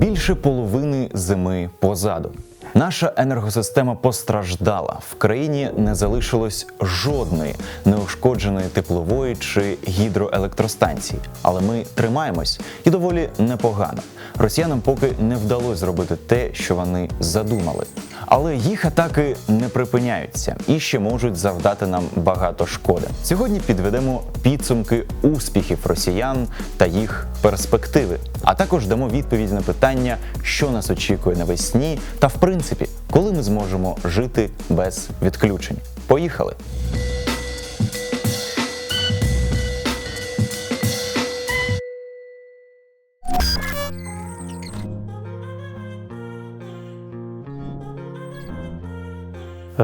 Більше половини зими позаду. Наша енергосистема постраждала. В країні не залишилось жодної неушкодженої теплової чи гідроелектростанції. Але ми тримаємось і доволі непогано. Росіянам поки не вдалося зробити те, що вони задумали. Але їх атаки не припиняються і ще можуть завдати нам багато шкоди. Сьогодні підведемо підсумки успіхів росіян та їх перспективи, а також дамо відповідь на питання, що нас очікує навесні, та в принципі, коли ми зможемо жити без відключень. Поїхали!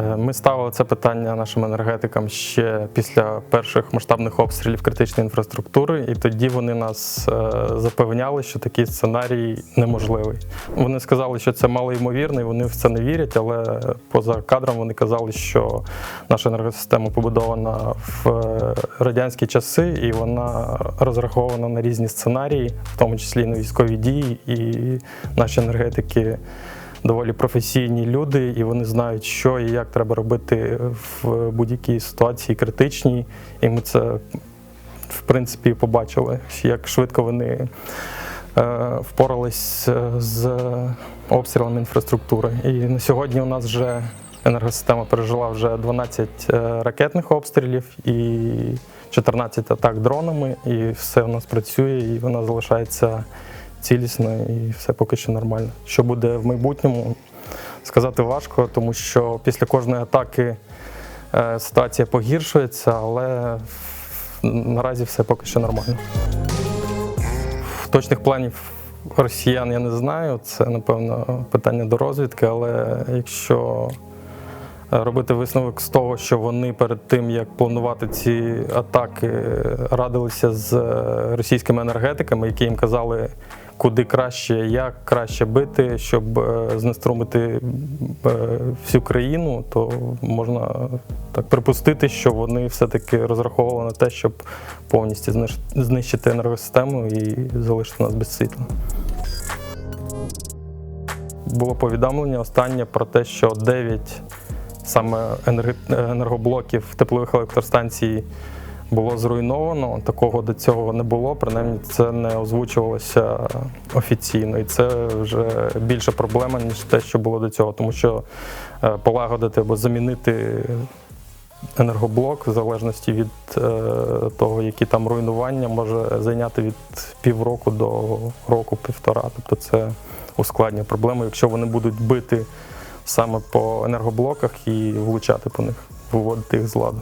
Ми ставили це питання нашим енергетикам ще після перших масштабних обстрілів критичної інфраструктури, і тоді вони нас е, запевняли, що такий сценарій неможливий. Вони сказали, що це малоймовірно, і вони в це не вірять, але поза кадром вони казали, що наша енергосистема побудована в е, радянські часи, і вона розрахована на різні сценарії, в тому числі на військові дії, і наші енергетики доволі професійні люди, і вони знають, що і як треба робити в будь-якій ситуації критичній. І ми це, в принципі, побачили, як швидко вони е, впорались е, з обстрілами інфраструктури. І на сьогодні у нас вже енергосистема пережила вже 12 е, ракетних обстрілів і 14 атак дронами, і все у нас працює, і вона залишається цілісно і все поки що нормально. Що буде в майбутньому, сказати важко, тому що після кожної атаки е, ситуація погіршується, але наразі все поки що нормально. Точних планів росіян я не знаю. Це, напевно, питання до розвідки, але якщо робити висновок з того, що вони перед тим, як планувати ці атаки, радилися з російськими енергетиками, які їм казали, куди краще, як краще бити, щоб е, знеструмити е, всю країну, то можна так припустити, що вони все-таки розраховували на те, щоб повністю знищити енергосистему і залишити нас без світла. Було повідомлення останнє про те, що 9 саме енерг- енергоблоків теплових електростанцій було зруйновано. Такого до цього не було, принаймні це не озвучувалося офіційно. І це вже більша проблема, ніж те, що було до цього, тому що е, полагодити або замінити енергоблок в залежності від е, того, які там руйнування, може зайняти від півроку до року-півтора. Тобто це ускладнює проблему, якщо вони будуть бити саме по енергоблоках і влучати по них, виводити їх з ладу.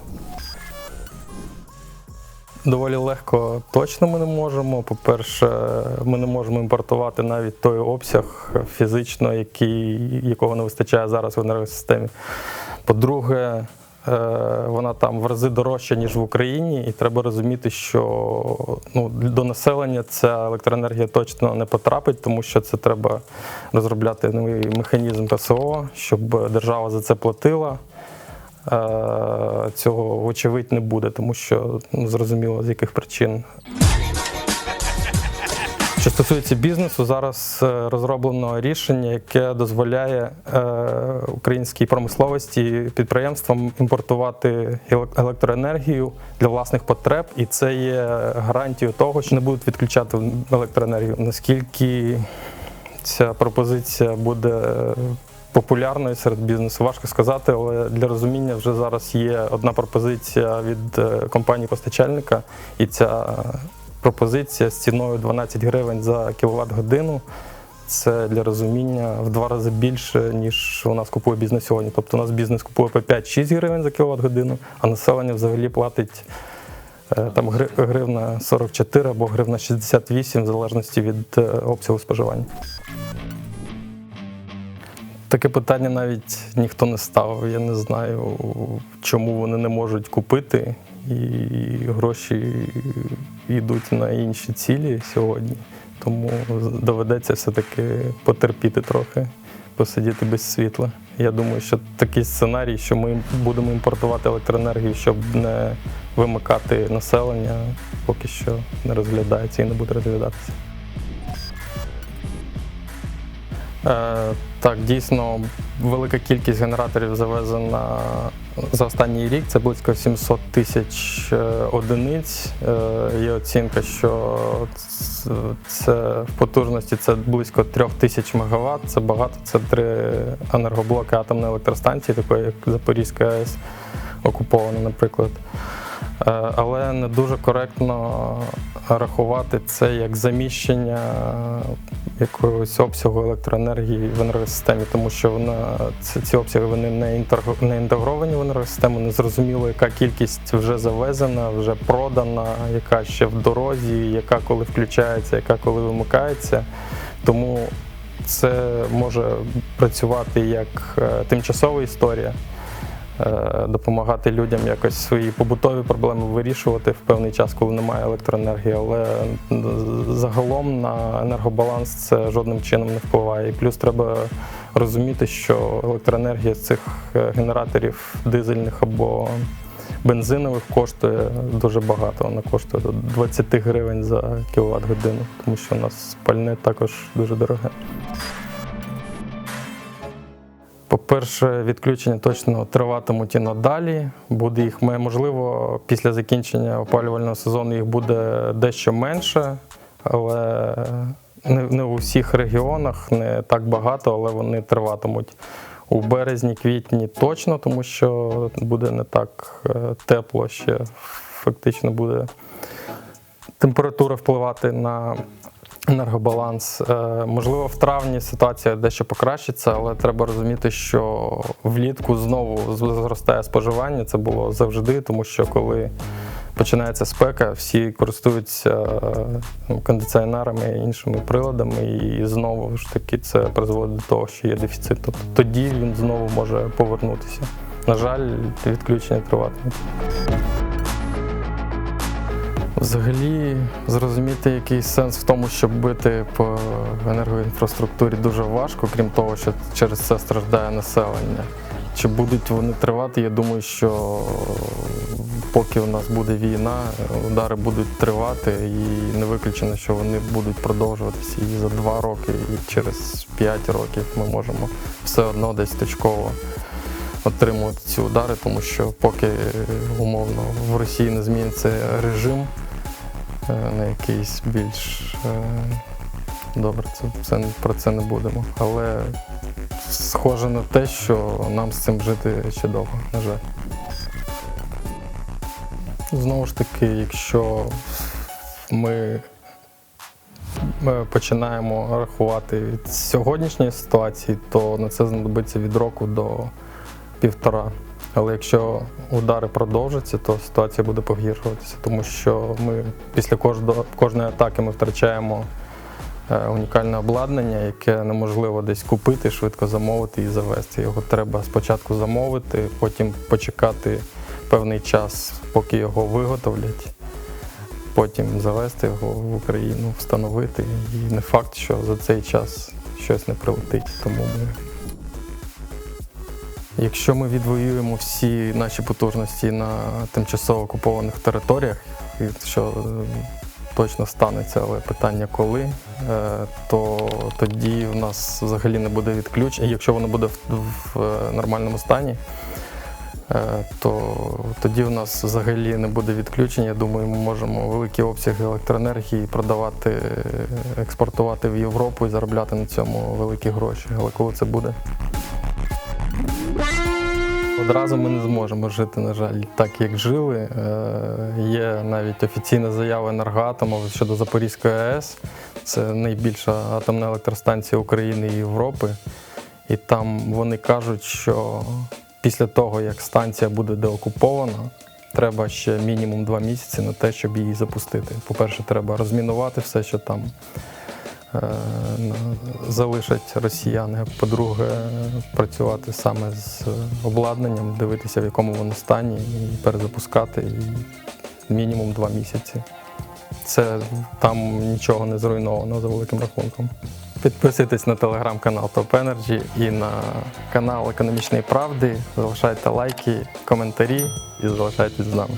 Доволі легко точно ми не можемо. По-перше, ми не можемо імпортувати навіть той обсяг фізично, який, якого не вистачає зараз в енергосистемі. По-друге, е, вона там в рази дорожча, ніж в Україні, і треба розуміти, що ну, до населення ця електроенергія точно не потрапить, тому що це треба розробляти новий механізм ПСО, щоб держава за це платила. Е, Цього, вочевидь, не буде, тому що ну, зрозуміло, з яких причин. Що стосується бізнесу, зараз е, розроблено рішення, яке дозволяє е, українській промисловості підприємствам імпортувати електроенергію для власних потреб, і це є гарантією того, що не будуть відключати електроенергію. Наскільки ця пропозиція буде популярною серед бізнесу, важко сказати, але для розуміння вже зараз є одна пропозиція від е, компанії постачальника, і ця пропозиція з ціною 12 гривень за кіловат годину. Це для розуміння в два рази більше, ніж у нас купує бізнес сьогодні. Тобто у нас бізнес купує по 5-6 гривень за кіловат годину, а населення взагалі платить е, там гри- гривна 44 або гривна 68, в залежності від е, обсягу споживання. Таке питання навіть ніхто не ставив. Я не знаю, чому вони не можуть купити, і гроші йдуть на інші цілі сьогодні. Тому доведеться все-таки потерпіти трохи, посидіти без світла. Я думаю, що такий сценарій, що ми будемо імпортувати електроенергію, щоб не вимикати населення, поки що не розглядається і не буде розглядатися. Так, дійсно, велика кількість генераторів завезена за останній рік. Це близько 700 тисяч е, одиниць. Е, є оцінка, що це в потужності це близько 3 тисяч мегаватт. Це багато. Це три енергоблоки атомної електростанції, такої як Запорізька АЕС окупована, наприклад. Е, Але не дуже коректно рахувати це як заміщення якогось обсягу електроенергії в енергосистемі, тому що вона ці, ці обсяги вони не, не інтегровані в енергосистему, не зрозуміло, яка кількість вже завезена, вже продана, яка ще в дорозі, яка коли включається, яка коли вимикається. Тому це може працювати як е, тимчасова історія допомагати людям якось свої побутові проблеми вирішувати в певний час, коли немає електроенергії. Але загалом на енергобаланс це жодним чином не впливає. І плюс треба розуміти, що електроенергія з цих е, генераторів дизельних або бензинових коштує дуже багато. Вона коштує до 20 гривень за кіловат годину, тому що у нас пальне також дуже дороге. По-перше, відключення точно триватимуть і надалі. Буде їх можливо після закінчення опалювального сезону їх буде дещо менше, але не, не у всіх регіонах не так багато, але вони триватимуть. У березні, квітні точно, тому що буде не так е, тепло ще фактично буде температура впливати на енергобаланс. Е, Можливо, в травні ситуація дещо покращиться, але треба розуміти, що влітку знову зростає споживання. Це було завжди, тому що коли починається спека, всі користуються е, ну, кондиціонерами і іншими приладами, і знову ж таки це призводить до того, що є дефіцит. Тобто тоді він знову може повернутися. На жаль, відключення триватиме. Взагалі зрозуміти якийсь сенс в тому, щоб бити по енергоінфраструктурі дуже важко, крім того, що через це страждає населення. Чи будуть вони тривати? Я думаю, що поки у нас буде війна, удари будуть тривати, і не виключено, що вони будуть продовжуватися і за два роки, і через п'ять років ми можемо все одно десь точково отримувати ці удари, тому що поки умовно в Росії не зміниться режим на якийсь більш е, добре, це, це про це не будемо. Але схоже на те, що нам з цим жити ще довго, на жаль. Знову ж таки, якщо ми ми починаємо рахувати від сьогоднішньої ситуації, то на це знадобиться від року до півтора. Але якщо удари продовжаться, то ситуація буде погіршуватися, тому що ми після кожного, кожної атаки ми втрачаємо е, унікальне обладнання, яке неможливо десь купити, швидко замовити і завести. Його треба спочатку замовити, потім почекати певний час, поки його виготовлять, потім завести його в Україну, встановити. І не факт, що за цей час щось не прилетить. Тому ми Якщо ми відвоюємо всі наші потужності на тимчасово окупованих територіях, що е, точно станеться, але питання коли, е, то тоді в нас взагалі не буде відключення. Якщо воно буде в, е, нормальному стані, то тоді в нас взагалі не буде відключення. Я думаю, ми можемо великі обсяги електроенергії продавати, експортувати в Європу і заробляти на цьому великі гроші. Але коли це буде? Одразу ми не зможемо жити, на жаль, так як жили. Е, Є навіть офіційна заява енергоатому щодо Запорізької АЕС. Це найбільша атомна електростанція України і Європи. І там вони кажуть, що після того, як станція буде деокупована, треба ще мінімум два місяці на те, щоб її запустити. По-перше, треба розмінувати все, що там залишать росіяни. По-друге, працювати саме з обладнанням, дивитися, в якому воно стані, і перезапускати і мінімум два місяці. Це там нічого не зруйновано за великим рахунком. Підписуйтесь на телеграм-канал Top Energy і на канал Економічної правди. Залишайте лайки, коментарі і залишайтесь з нами.